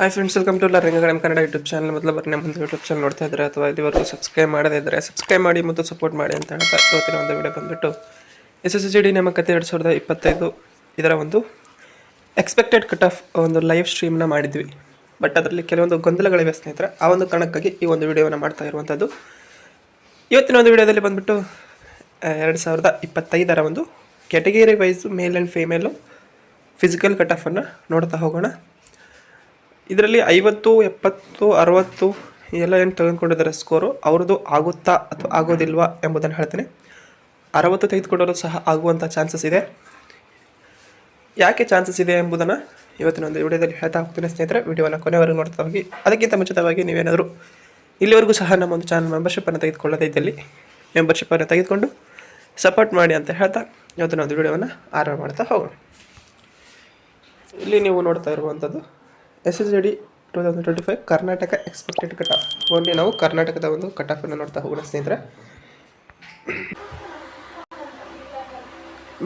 Hi friends welcome to Rangaganam Kannada YouTube channel ಮೊದಲು ಬರ್ನೆ ಮುಂದೆ ಯೂಟ್ಯೂಬ್ ಚಾನಲ್ ನೋಡ್ತಾ ಇದ್ದಾರೆ ಅಥವಾ ಇದುವರೆಗೂ ಸಬ್ಸ್ಕ್ರೈಬ್ ಮಾಡದೇ ಇದ್ದರೆ ಸಬ್ಸ್ಕ್ರೈಬ್ ಮಾಡಿ ಮತ್ತು ಸಪೋರ್ಟ್ ಮಾಡಿ ಅಂತ ಹೇಳ್ತಾ ಇವತ್ತಿನ ಒಂದು ವಿಡಿಯೋ ಬಂದುಬಿಟ್ಟು ಎಸ್ ಎಸ್ ಜಿ ಡಿ ನಮ್ಮ ಕತೆ ಎರಡು ಸಾವಿರದ ಇಪ್ಪತ್ತೈದು ಇದರ ಒಂದು ಎಕ್ಸ್ಪೆಕ್ಟೆಡ್ ಕಟ್ ಆಫ್ ಒಂದು ಲೈವ್ ಸ್ಟ್ರೀಮ್ನ ಮಾಡಿದ್ವಿ. ಬಟ್ ಅದರಲ್ಲಿ ಕೆಲವೊಂದು ಗೊಂದಲಗಳಿವೆ ಸ್ನೇಹಿತರೆ. ಆ ಒಂದು ಕಾರಣಕ್ಕಾಗಿ ಈ ಒಂದು ವಿಡಿಯೋವನ್ನು ಮಾಡ್ತಾ ಇರುವಂಥದ್ದು ಇವತ್ತಿನ ಒಂದು ವಿಡಿಯೋದಲ್ಲಿ ಬಂದುಬಿಟ್ಟು ಎರಡು ಸಾವಿರದ ಇಪ್ಪತ್ತೈದರ ಒಂದು category wise male and female physical cut ಆಫನ್ನು ನೋಡ್ತಾ ಹೋಗೋಣ. ಇದರಲ್ಲಿ ಐವತ್ತು, ಎಪ್ಪತ್ತು, ಅರವತ್ತು ಎಲ್ಲ ಏನು ತೆಗೆದುಕೊಂಡಿದ್ದಾರೆ ಸ್ಕೋರು ಅವ್ರದ್ದು ಆಗುತ್ತಾ ಅಥವಾ ಆಗೋದಿಲ್ವಾ ಎಂಬುದನ್ನು ಹೇಳ್ತೀನಿ. ಅರವತ್ತು ತೆಗೆದುಕೊಂಡರೂ ಸಹ ಆಗುವಂಥ ಚಾನ್ಸಸ್ ಇದೆ. ಯಾಕೆ ಚಾನ್ಸಸ್ ಇದೆ ಎಂಬುದನ್ನು ಇವತ್ತಿನ ಒಂದು ವಿಡಿಯೋದಲ್ಲಿ ಹೇಳ್ತಾ ಹೋಗ್ತೀನಿ ಸ್ನೇಹಿತರೆ. ವಿಡಿಯೋವನ್ನು ಕೊನೆವರೆಗೂ ನೋಡ್ತಾ ಹೋಗಿ. ಅದಕ್ಕಿಂತ ಮುಂಚಿತವಾಗಿ ನೀವೇನಾದರೂ ಇಲ್ಲಿವರೆಗೂ ಸಹ ನಮ್ಮ ಒಂದು ಚಾನಲ್ ಮೆಂಬರ್ಶಿಪ್ಪನ್ನು ತೆಗೆದುಕೊಳ್ಳದೇ ಇದ್ದಲ್ಲಿ ಮೆಂಬರ್ಶಿಪ್ಪನ್ನು ತೆಗೆದುಕೊಂಡು ಸಪೋರ್ಟ್ ಮಾಡಿ ಅಂತ ಹೇಳ್ತಾ ಇವತ್ತಿನ ಒಂದು ವಿಡಿಯೋವನ್ನು ಆರಂಭ ಮಾಡ್ತಾ ಹೋಗೋಣ. ಇಲ್ಲಿ ನೀವು ನೋಡ್ತಾ ಇರುವಂಥದ್ದು S S D two thousand twenty five Karnataka expected cut off only ನಾವು ಕರ್ನಾಟಕದ ಒಂದು ಕಟ್ ಆಫನ್ನು ನೋಡ್ತಾ ಹೋಗೋಣ ಸ್ನೇಹಿತರೆ.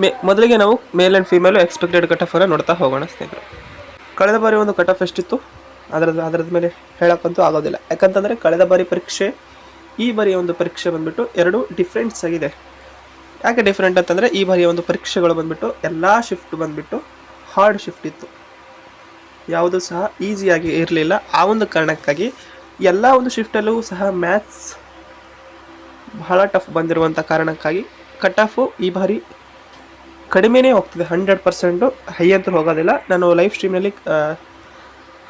ಮೇ, ಮೊದಲಿಗೆ ನಾವು male and female expected cut ಆಫನ್ನು ನೋಡ್ತಾ ಹೋಗೋಣ ಸ್ನೇಹಿತರೆ. ಕಳೆದ ಬಾರಿ ಒಂದು ಕಟ್ ಆಫ್ ಎಷ್ಟಿತ್ತು? ಅದರದ್ದು ಅದರದ ಮೇಲೆ ಹೇಳೋಕ್ಕಂತೂ ಆಗೋದಿಲ್ಲ. ಯಾಕಂತಂದರೆ ಕಳೆದ ಬಾರಿ ಪರೀಕ್ಷೆ, ಈ ಬಾರಿಯ ಒಂದು ಪರೀಕ್ಷೆ ಬಂದುಬಿಟ್ಟು ಎರಡು ಡಿಫ್ರೆಂಟ್ಸ್ ಆಗಿದೆ. ಯಾಕೆ ಡಿಫ್ರೆಂಟ್ ಅಂತಂದರೆ ಈ ಬಾರಿಯ ಒಂದು ಪರೀಕ್ಷೆಗಳು ಬಂದುಬಿಟ್ಟು ಎಲ್ಲ ಶಿಫ್ಟ್ ಬಂದುಬಿಟ್ಟು ಹಾರ್ಡ್ ಶಿಫ್ಟ್ ಇತ್ತು. ಯಾವುದೂ ಸಹ ಈಸಿಯಾಗಿ ಇರಲಿಲ್ಲ. ಆ ಒಂದು ಕಾರಣಕ್ಕಾಗಿ ಎಲ್ಲ ಒಂದು ಶಿಫ್ಟಲ್ಲೂ ಸಹ ಮ್ಯಾಥ್ಸ್ ಬಹಳ ಟಫ್ ಬಂದಿರುವಂಥ ಕಾರಣಕ್ಕಾಗಿ ಕಟ್ ಆಫು ಈ ಬಾರಿ ಕಡಿಮೆನೇ ಹೋಗ್ತಿದೆ. ಹಂಡ್ರೆಡ್ ಪರ್ಸೆಂಟು ಹೈ ಅಂತ ಹೋಗೋದಿಲ್ಲ. ನಾನು ಲೈವ್ ಸ್ಟ್ರೀಮ್ನಲ್ಲಿ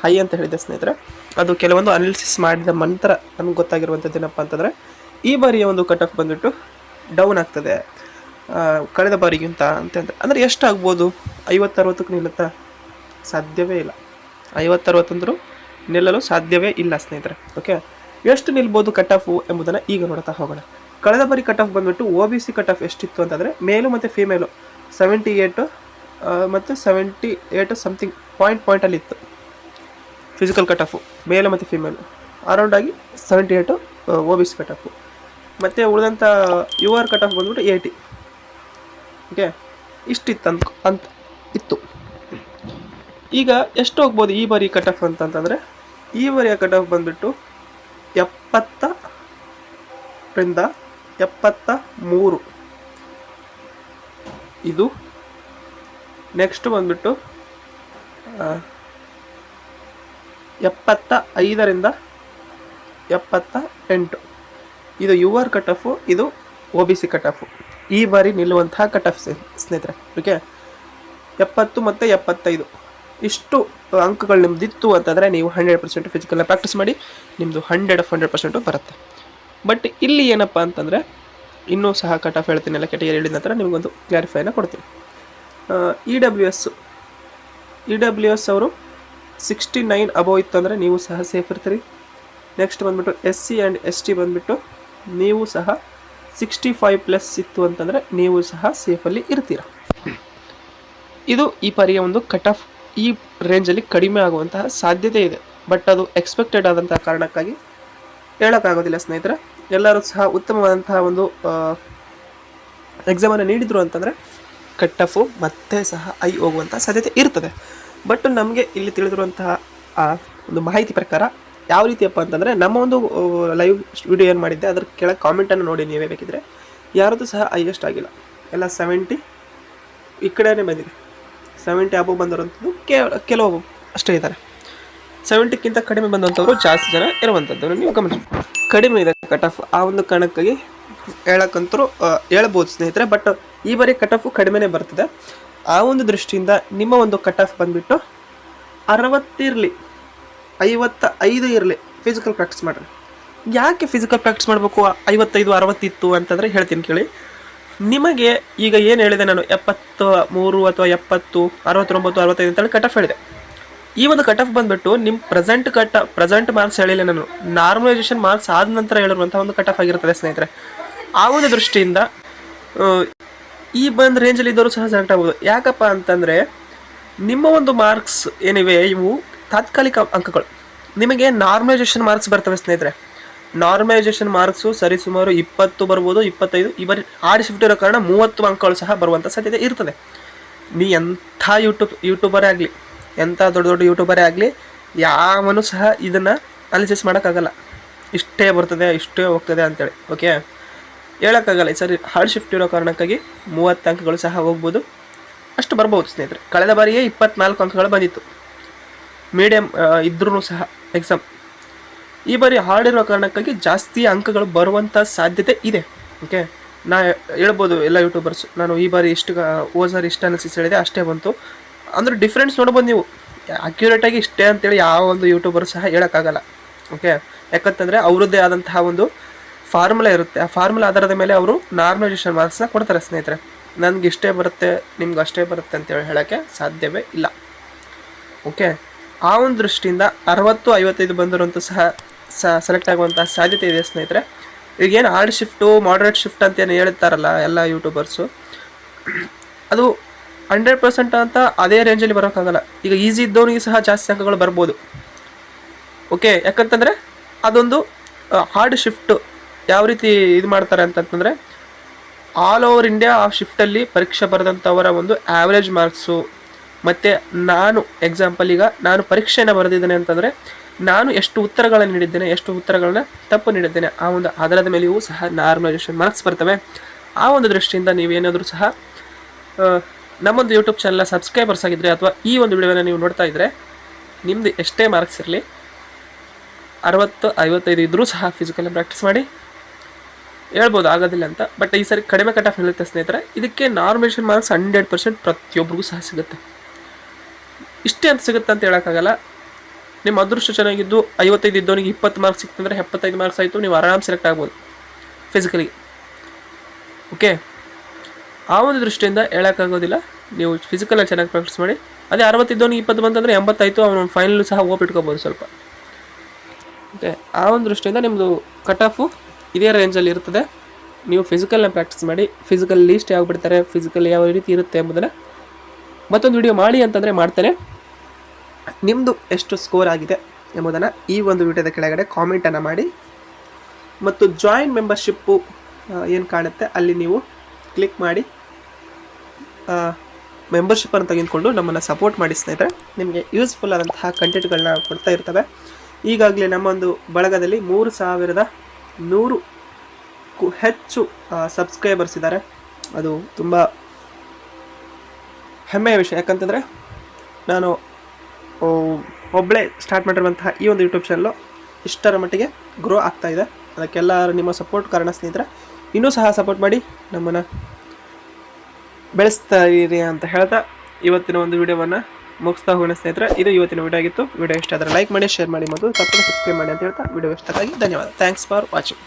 ಹೈ ಅಂತ ಹೇಳಿದ್ದೆ ಸ್ನೇಹಿತರೆ. ಅದು ಕೆಲವೊಂದು ಅನಾಲಿಸಿಸ್ ಮಾಡಿದ ನಂತರ ನಮ್ಗೆ ಗೊತ್ತಾಗಿರುವಂಥದ್ದು ಏನಪ್ಪ ಅಂತಂದರೆ, ಈ ಬಾರಿಯ ಒಂದು ಕಟ್ ಆಫ್ ಬಂದುಬಿಟ್ಟು ಡೌನ್ ಆಗ್ತದೆ. ಕಳೆದ ಬಾರಿಗಿಂತ ಅಂತ ಅಂದರೆ ಎಷ್ಟಾಗ್ಬೋದು? ಐವತ್ತರವತ್ತಕ್ಕೆ ನಿಲ್ಲುತ್ತಾ ಸಾಧ್ಯವೇ ಇಲ್ಲ. ಐವತ್ತರವತ್ತಂದರೂ ನಿಲ್ಲಲು ಸಾಧ್ಯವೇ ಇಲ್ಲ, ಸ್ನೇಹಿತರೆ. ಓಕೆ ಎಷ್ಟು ನಿಲ್ಬೋದು ಕಟ್ ಆಫು ಎಂಬುದನ್ನು ಈಗ ನೋಡ್ತಾ ಹೋಗೋಣ. ಕಳೆದ ಬಾರಿ ಕಟ್ ಆಫ್ ಬಂದ್ಬಿಟ್ಟು O B C cut off ಎಷ್ಟಿತ್ತು ಅಂತಂದರೆ ಮೇಲು ಮತ್ತು ಫೀಮೇಲು ಸೆವೆಂಟಿ ಏಯ್ಟು ಮತ್ತು ಸೆವೆಂಟಿ ಏಟು ಸಮಥಿಂಗ್ ಪಾಯಿಂಟ್ ಪಾಯಿಂಟಲ್ಲಿ ಇತ್ತು. ಫಿಸಿಕಲ್ ಕಟ್ ಆಫು ಮೇಲು ಮತ್ತು ಫೀಮೇಲು ಅರೌಂಡ್ ಆಗಿ seventy eight O B C cut off ಮತ್ತು ಉಳಿದಂಥ ಯು ಆರ್ ಕಟ್ ಆಫ್ ಬಂದ್ಬಿಟ್ಟು ಏಯ್ಟಿ ಓಕೆ ಇಷ್ಟಿತ್ತು ಅಂತ ಅಂತ ಇತ್ತು. ಈಗ ಎಷ್ಟು ಹೋಗ್ಬೋದು ಈ ಬಾರಿ ಕಟ್ ಆಫ್ ಅಂತಂತಂದರೆ ಈ ಬಾರಿಯ ಕಟ್ ಆಫ್ ಬಂದುಬಿಟ್ಟು ಎಪ್ಪತ್ತರಿಂದ ಎಪ್ಪತ್ತ ಮೂರು ಇದು ನೆಕ್ಸ್ಟ್ ಬಂದುಬಿಟ್ಟು ಎಪ್ಪತ್ತ ಐದರಿಂದ ಎಪ್ಪತ್ತ ಎಂಟು ಇದು ಯು ಆರ್ ಕಟ್ ಆಫು ಇದು O B C cut off ಈ ಬಾರಿ ನಿಲ್ಲುವಂತಹ ಕಟ್ ಆಫ್ ಸ್ನೇಹಿತರೆ ಓಕೆ ಎಪ್ಪತ್ತು ಮತ್ತು ಎಪ್ಪತ್ತೈದು. ಇಷ್ಟು ಅಂಕಗಳು ನಿಮ್ದಿತ್ತು ಅಂತಂದರೆ ನೀವು ಹಂಡ್ರೆಡ್ ಪರ್ಸೆಂಟ್ ಫಿಸಿಕಲ್ನ ಪ್ರಾಕ್ಟೀಸ್ ಮಾಡಿ ನಿಮ್ಮದು ಹಂಡ್ರೆಡ್ ಆಫ್ ಹಂಡ್ರೆಡ್ ಪರ್ಸೆಂಟು ಬರುತ್ತೆ. ಬಟ್ ಇಲ್ಲಿ ಏನಪ್ಪ ಅಂತಂದರೆ, ಇನ್ನೂ ಸಹ ಕಟ್ ಆಫ್ ಹೇಳ್ತೀನಲ್ಲ ಕೆಟಗರಿ ಹೇಳಿದ ನಂತರ ನಿಮಗೊಂದು ಕ್ಲಾರಿಫೈನ ಕೊಡ್ತೀನಿ. E W S E W S ಅವರು ಸಿಕ್ಸ್ಟಿ ನೈನ್ ಅಬೋವ್ ಇತ್ತು ಅಂದರೆ ನೀವು ಸಹ ಸೇಫ್ ಇರ್ತೀರಿ. ನೆಕ್ಸ್ಟ್ ಬಂದುಬಿಟ್ಟು S C and S T ಬಂದುಬಿಟ್ಟು ನೀವು ಸಹ ಸಿಕ್ಸ್ಟಿ ಫೈವ್ ಪ್ಲಸ್ ಇತ್ತು ಅಂತಂದರೆ ನೀವು ಸಹ ಸೇಫಲ್ಲಿ ಇರ್ತೀರ. ಇದು ಈ ಪರಿಯ ಒಂದು ಕಟ್ ಆಫ್ ಈ ರೇಂಜಲ್ಲಿ ಕಡಿಮೆ ಆಗುವಂತಹ ಸಾಧ್ಯತೆ ಇದೆ. ಬಟ್ ಅದು ಎಕ್ಸ್ಪೆಕ್ಟೆಡ್ ಆದಂತಹ ಕಾರಣಕ್ಕಾಗಿ ಹೇಳೋಕ್ಕಾಗೋದಿಲ್ಲ ಸ್ನೇಹಿತರೆ. ಎಲ್ಲರೂ ಸಹ ಉತ್ತಮವಾದಂತಹ ಒಂದು ಎಕ್ಸಾಮನ್ನು ನೀಡಿದರು ಅಂತಂದರೆ ಕಟ್ ಆಫು ಮತ್ತೆ ಸಹ ಐ ಹೋಗುವಂತಹ ಸಾಧ್ಯತೆ ಇರ್ತದೆ. ಬಟ್ ನಮಗೆ ಇಲ್ಲಿ ತಿಳಿದಿರುವಂತಹ ಒಂದು ಮಾಹಿತಿ ಪ್ರಕಾರ ಯಾವ ರೀತಿಯಪ್ಪ ಅಂತಂದರೆ ನಮ್ಮ ಒಂದು ಲೈವ್ ವಿಡಿಯೋ ಏನು ಮಾಡಿದ್ದೆ ಅದರ ಕೆಳಗೆ ಕಾಮೆಂಟನ್ನು ನೋಡಿ ನೀವೇ ಬೇಕಿದ್ರೆ. ಯಾರದ್ದು ಸಹ ಹೈಯೆಸ್ಟ್ ಆಗಿಲ್ಲ. ಎಲ್ಲ ಸೆವೆಂಟಿ ಈ ಕಡೆಯೇ ಬಂದಿದೆ. ಸೆವೆಂಟಿ ಅಬೋವ್ ಬಂದಿರೋಂಥದ್ದು ಕೇವಲ ಕೆಲವು ಅಷ್ಟೇ ಇದ್ದಾರೆ. ಸೆವೆಂಟಿಕ್ಕಿಂತ ಕಡಿಮೆ ಬಂದಂಥವ್ರು ಜಾಸ್ತಿ ಜನ ಇರುವಂಥದ್ದು ನೀವು ಗಮನಿಸಿ. ಕಡಿಮೆ ಇದೆ ಕಟ್ ಆಫ್ ಆ ಒಂದು ಕಾರಣಕ್ಕಾಗಿ ಹೇಳಕ್ಕಂತರೂ ಹೇಳ್ಬೋದು ಸ್ನೇಹಿತರೆ ಬಟ್ ಈ ಬಾರಿ ಕಟ್ ಆಫು ಕಡಿಮೆನೇ ಬರ್ತದೆ. ಆ ಒಂದು ದೃಷ್ಟಿಯಿಂದ ನಿಮ್ಮ ಒಂದು ಕಟ್ ಆಫ್ ಬಂದುಬಿಟ್ಟು ಅರವತ್ತಿರಲಿ ಐವತ್ತ ಐದು ಇರಲಿ ಫಿಸಿಕಲ್ ಪ್ರಾಕ್ಟೀಸ್ ಮಾಡಿರಿ. ಯಾಕೆ ಫಿಸಿಕಲ್ ಪ್ರಾಕ್ಟೀಸ್ ಮಾಡಬೇಕು, ಐವತ್ತೈದು ಅರವತ್ತಿತ್ತು ಅಂತಂದರೆ ಹೇಳ್ತೀನಿ ಕೇಳಿ. ನಿಮಗೆ ಈಗ ಏನು ಹೇಳಿದೆ ನಾನು? ಎಪ್ಪತ್ತು, ಮೂರು ಅಥವಾ ಎಪ್ಪತ್ತು, ಅರವತ್ತೊಂಬತ್ತು, ಅರವತ್ತೈದು ಅಂತೇಳಿ ಕಟ್ ಆಫ್ ಹೇಳಿದೆ. ಈ ಒಂದು ಕಟ್ ಆಫ್ ಬಂದ್ಬಿಟ್ಟು ನಿಮ್ಮ ಪ್ರೆಸೆಂಟ್ ಕಟ್ ಪ್ರೆಸೆಂಟ್ ಮಾರ್ಕ್ಸ್ ಹೇಳಿಲ್ಲ ನಾನು. ನಾರ್ಮಲೈಸೇಷನ್ ಮಾರ್ಕ್ಸ್ ಆದ ನಂತರ ಹೇಳಿರುವಂಥ ಒಂದು ಕಟ್ ಆಫ್ ಆಗಿರ್ತದೆ ಸ್ನೇಹಿತರೆ. ಆ ಒಂದು ದೃಷ್ಟಿಯಿಂದ ಈ ಬಂದ್ ರೇಂಜಲ್ಲಿ ಇದ್ದವರು ಸಹ ಸೆಲೆಕ್ಟ್ ಆಗ್ಬೋದು. ಯಾಕಪ್ಪ ಅಂತಂದರೆ, ನಿಮ್ಮ ಒಂದು ಮಾರ್ಕ್ಸ್ ಏನಿವೆ, ಇವು ತಾತ್ಕಾಲಿಕ ಅಂಕಗಳು. ನಿಮಗೆ ನಾರ್ಮಲೈಸೇಷನ್ ಮಾರ್ಕ್ಸ್ ಬರ್ತವೆ ಸ್ನೇಹಿತರೆ. ನಾರ್ಮಲೈಸೇಷನ್ ಮಾರ್ಕ್ಸು ಸರಿ ಸುಮಾರು ಇಪ್ಪತ್ತು ಬರ್ಬೋದು, ಇಪ್ಪತ್ತೈದು. ಈ ಬಾರಿ ಆಡಿ ಶಿಫ್ಟ್ ಇರೋ ಕಾರಣ ಮೂವತ್ತು ಅಂಕಗಳು ಸಹ ಬರುವಂಥ ಸಾಧ್ಯತೆ ಇರ್ತದೆ. ನೀ ಎಂಥ ಯೂಟ್ಯೂಬ್ ಯೂಟ್ಯೂಬರೇ ಆಗಲಿ, ಎಂಥ ದೊಡ್ಡ ದೊಡ್ಡ ಯೂಟ್ಯೂಬರೇ ಆಗಲಿ, ಯಾವನು ಸಹ ಇದನ್ನು ಅನಾಲಿಸಿಸ್ ಮಾಡೋಕ್ಕಾಗಲ್ಲ. ಇಷ್ಟೇ ಬರ್ತದೆ, ಇಷ್ಟೇ ಹೋಗ್ತದೆ ಅಂತೇಳಿ ಓಕೆ ಹೇಳೋಕ್ಕಾಗಲ್ಲ, ಈ ಸರಿ ಹಾರ್ಡ್ ಶಿಫ್ಟ್ ಇರೋ ಕಾರಣಕ್ಕಾಗಿ ಮೂವತ್ತು ಅಂಕಗಳು ಸಹ ಹೋಗ್ಬೋದು. ಅಷ್ಟು ಬರ್ಬೋದು ಸ್ನೇಹಿತರೆ. ಕಳೆದ ಬಾರಿಯೇ ಇಪ್ಪತ್ನಾಲ್ಕು ಅಂಕಗಳು ಬಂದಿತ್ತು. ಮೀಡಿಯಮ್ ಇದ್ರೂ ಸಹ ಎಕ್ಸಾಮ್ ಈ ಬಾರಿ ಹಾರ್ಡ್ ಇರೋ ಕಾರಣಕ್ಕಾಗಿ ಜಾಸ್ತಿ ಅಂಕಗಳು ಬರುವಂಥ ಸಾಧ್ಯತೆ ಇದೆ. ಓಕೆ ನಾ ಹೇಳ್ಬೋದು ಎಲ್ಲ ಯೂಟ್ಯೂಬರ್ಸ್ ನಾನು ಈ ಬಾರಿ ಇಷ್ಟು ಓ ಸಾರಿ ಇಷ್ಟು ಅನಿಸಿಸ್ ಹೇಳಿದೆ, ಅಷ್ಟೇ ಬಂತು. ಅಂದ್ರೆ ಡಿಫ್ರೆನ್ಸ್ ನೋಡ್ಬೋದು ನೀವು. ಅಕ್ಯುರೇಟಾಗಿ ಇಷ್ಟೇ ಅಂತೇಳಿ ಯಾವ ಒಂದು ಯೂಟ್ಯೂಬರ್ ಸಹ ಹೇಳೋಕ್ಕಾಗಲ್ಲ. ಓಕೆ ಯಾಕಂತಂದರೆ ಅವರದ್ದೇ ಆದಂತಹ ಒಂದು ಫಾರ್ಮುಲಾ ಇರುತ್ತೆ. ಆ ಫಾರ್ಮುಲಾ ಆಧಾರದ ಮೇಲೆ ಅವರು ನಾರ್ಮಲೈಸೇಷನ್ ಮಾರ್ಕ್ಸ್ನ ಕೊಡ್ತಾರೆ ಸ್ನೇಹಿತರೆ. ನನಗೆ ಇಷ್ಟೇ ಬರುತ್ತೆ, ನಿಮ್ಗೆ ಅಷ್ಟೇ ಬರುತ್ತೆ ಅಂತೇಳಿ ಹೇಳೋಕ್ಕೆ ಸಾಧ್ಯವೇ ಇಲ್ಲ. ಓಕೆ ಆ ಒಂದು ದೃಷ್ಟಿಯಿಂದ ಅರವತ್ತು ಐವತ್ತೈದು ಬಂದಿರುವಂಥ ಸಹ ಸೆಲೆಕ್ಟ್ ಆಗುವಂಥ ಸಾಧ್ಯತೆ ಇದೆ ಸ್ನೇಹಿತರೆ. ಈಗೇನು ಹಾರ್ಡ್ ಶಿಫ್ಟು ಮಾಡ್ರೇಟ್ ಶಿಫ್ಟ್ ಅಂತ ಏನು ಹೇಳ್ತಾರಲ್ಲ ಎಲ್ಲ ಯೂಟ್ಯೂಬರ್ಸು ಅದು ಹಂಡ್ರೆಡ್ ಪರ್ಸೆಂಟ್ ಅಂತ ಅದೇ ರೇಂಜಲ್ಲಿ ಬರೋಕ್ಕಾಗಲ್ಲ. ಈಗ ಈಸಿ ಇದ್ದವನಿಗೆ ಸಹ ಜಾಸ್ತಿ ಅಂಕಗಳು ಬರ್ಬೋದು. ಓಕೆ ಯಾಕಂತಂದರೆ ಅದೊಂದು ಹಾರ್ಡ್ ಶಿಫ್ಟು ಯಾವ ರೀತಿ ಇದು ಮಾಡ್ತಾರೆ ಅಂತಂತಂದರೆ ಆಲ್ ಓವರ್ ಇಂಡಿಯಾ ಆ ಶಿಫ್ಟಲ್ಲಿ ಪರೀಕ್ಷೆ ಬರೆದಂಥವರ ಒಂದು ಆ್ಯಾವ್ರೇಜ್ ಮಾರ್ಕ್ಸು ಮತ್ತು ನಾನು ಎಕ್ಸಾಂಪಲ್ ಈಗ, ನಾನು ಪರೀಕ್ಷೆನ ಬರೆದಿದ್ದೇನೆ ಅಂತಂದರೆ ನಾನು ಎಷ್ಟು ಉತ್ತರಗಳನ್ನು ನೀಡಿದ್ದೇನೆ, ಎಷ್ಟು ಉತ್ತರಗಳನ್ನ ತಪ್ಪು ನೀಡಿದ್ದೇನೆ, ಆ ಒಂದು ಆಧಾರದ ಮೇಲೆಯೂ ಸಹ ನಾರ್ಮಲೈಸೇಷನ್ ಮಾರ್ಕ್ಸ್ ಬರ್ತವೆ. ಆ ಒಂದು ದೃಷ್ಟಿಯಿಂದ ನೀವೇನಾದರೂ ಸಹ ನಮ್ಮೊಂದು ಯೂಟ್ಯೂಬ್ ಚಾನಲ್ ಸಬ್ಸ್ಕ್ರೈಬರ್ಸ್ ಆಗಿದ್ದರೆ ಅಥವಾ ಈ ಒಂದು ವಿಡಿಯೋನ ನೀವು ನೋಡ್ತಾ ಇದ್ದರೆ ನಿಮ್ಮದು ಎಷ್ಟೇ ಮಾರ್ಕ್ಸ್ ಇರಲಿ, ಅರವತ್ತು, ಐವತ್ತೈದು ಇದ್ದರೂ ಸಹ ಫಿಸಿಕಲ್ ಪ್ರಾಕ್ಟೀಸ್ ಮಾಡಿ, ಹೇಳ್ಬೋದು, ಆಗೋದಿಲ್ಲ ಅಂತ. ಬಟ್ ಈ ಸರಿ ಕಡಿಮೆ ಕಟ್ ಆಫ್ ನಿಲ್ಲುತ್ತೆ ಸ್ನೇಹಿತರೆ, ಇದಕ್ಕೆ ನಾರ್ಮಲೇಷನ್ ಮಾರ್ಕ್ಸ್ ಹಂಡ್ರೆಡ್ ಪರ್ಸೆಂಟ್ ಪ್ರತಿಯೊಬ್ಬರಿಗೂ ಸಹ ಸಿಗುತ್ತೆ. ಇಷ್ಟೇ ಅಂತ ಸಿಗುತ್ತೆ ಅಂತ ಹೇಳೋಕ್ಕಾಗಲ್ಲ. ನಿಮ್ಮ ಅದೃಷ್ಟ ಚೆನ್ನಾಗಿದ್ದು ಐವತ್ತೈದು ಇದ್ದವನಿಗೆ ಇಪ್ಪತ್ತು ಮಾರ್ಕ್ಸ್ ಸಿಕ್ತಂದ್ರೆ ಎಪ್ಪತ್ತೈದು ಮಾರ್ಕ್ಸ್ ಆಯಿತು, ನೀವು ಆರಾಮ್ ಸೆಲೆಕ್ಟ್ ಆಗ್ಬೋದು. ಫಿಸಿಕಲಿ ಓಕೆ ಆ ಒಂದು ದೃಷ್ಟಿಯಿಂದ ಹೇಳೋಕ್ಕಾಗೋದಿಲ್ಲ ನೀವು ಫಿಸಿಕಲಾಗಿ ಚೆನ್ನಾಗಿ ಪ್ರಾಕ್ಟೀಸ್ ಮಾಡಿ. ಅದೇ ಅರವತ್ತಿದ್ದವನಿಗೆ ಇಪ್ಪತ್ತು ಬಂತಂದರೆ ಎಂಬತ್ತಾಯಿತು ಅವನು ಫೈನಲ್ ಸಹ ಓಪಿಟ್ಕೋಬೋದು ಸ್ವಲ್ಪ. ಓಕೆ ಆ ಒಂದು ದೃಷ್ಟಿಯಿಂದ ನಿಮ್ಮದು ಕಟ್ ಆಫು ಇದೇ ರೇಂಜಲ್ಲಿ ಇರ್ತದೆ. ನೀವು ಫಿಸಿಕಲ್ನ ಪ್ರಾಕ್ಟೀಸ್ ಮಾಡಿ ಫಿಸಿಕಲ್ ಲೀಸ್ಟ್ ಯಾವ ಬಿಡ್ತಾರೆ ಫಿಸಿಕಲ್ ಯಾವ ರೀತಿ ಇರುತ್ತೆ ಎಂಬುದನ್ನು ಮತ್ತೊಂದು ವಿಡಿಯೋ ಮಾಡಿ ಅಂತಂದರೆ ಮಾಡ್ತೇನೆ. ನಿಮ್ಮದು ಎಷ್ಟು ಸ್ಕೋರ್ ಆಗಿದೆ ಎಂಬುದನ್ನು ಈ ಒಂದು ವಿಡಿಯೋದ ಕೆಳಗಡೆ ಕಾಮೆಂಟನ್ನು ಮಾಡಿ. ಮತ್ತು ಜಾಯಿನ್ ಮೆಂಬರ್ಶಿಪ್ಪು ಏನು ಕಾಣುತ್ತೆ ಅಲ್ಲಿ ನೀವು ಕ್ಲಿಕ್ ಮಾಡಿ. ಮೆಂಬರ್ಶಿಪ್ಪನ್ನು ತೆಗೆದುಕೊಂಡು ನಮ್ಮನ್ನು ಸಪೋರ್ಟ್ ಮಾಡಿ ಸ್ನೇಹಿತರೆ. ನಿಮಗೆ ಯೂಸ್ಫುಲ್ ಆದಂತಹ ಕಂಟೆಂಟ್ಗಳನ್ನ ಕೊಡ್ತಾ ಇರ್ತವೆ. ಈಗಾಗಲೇ ನಮ್ಮ ಒಂದು ಬಳಗದಲ್ಲಿ ಮೂರು ಸಾವಿರದ ನೂರು ಹೆಚ್ಚು ಸಬ್ಸ್ಕ್ರೈಬರ್ಸ್ ಇದ್ದಾರೆ ಅದು ತುಂಬ ಹೆಮ್ಮೆಯ ವಿಷಯ. ಯಾಕಂತಂದರೆ ನಾನು ಒಬ್ಬಳೇ ಸ್ಟಾರ್ಟ್ ಮಾಡಿರುವಂತಹ ಈ ಒಂದು ಯೂಟ್ಯೂಬ್ ಚಾನಲು ಇಷ್ಟರ ಮಟ್ಟಿಗೆ ಗ್ರೋ ಆಗ್ತಾ ಇದೆ. ಅದಕ್ಕೆಲ್ಲ ನಿಮ್ಮ ಸಪೋರ್ಟ್ ಕಾರಣ ಸ್ನೇಹಿತರೆ, ಇನ್ನೂ ಸಹ ಸಪೋರ್ಟ್ ಮಾಡಿ ನಮ್ಮನ್ನು ಬೆಳೆಸ್ತಾ ಇರಿ ಅಂತ ಹೇಳ್ತಾ ಇವತ್ತಿನ ಒಂದು ವಿಡಿಯೋವನ್ನು ಮುಗಿಸ್ತಾ ಹೋಗೋಣ ಸ್ನೇಹಿತರೆ. ಇದು ಇವತ್ತಿನ ವಿಡಿಯೋ ಆಗಿತ್ತು. ವಿಡಿಯೋ ಇಷ್ಟ ಆದರೆ ಲೈಕ್ ಮಾಡಿ ಶೇರ್ ಮಾಡಿ ಮತ್ತು ಸಬ್ಸ್ಕ್ರೈಬ್ ಮಾಡಿ ಅಂತ ಹೇಳ್ತಾ ವಿಡಿಯೋ ಇಷ್ಟಕ್ಕಾಗಿ ಧನ್ಯವಾದ. Thanks for watching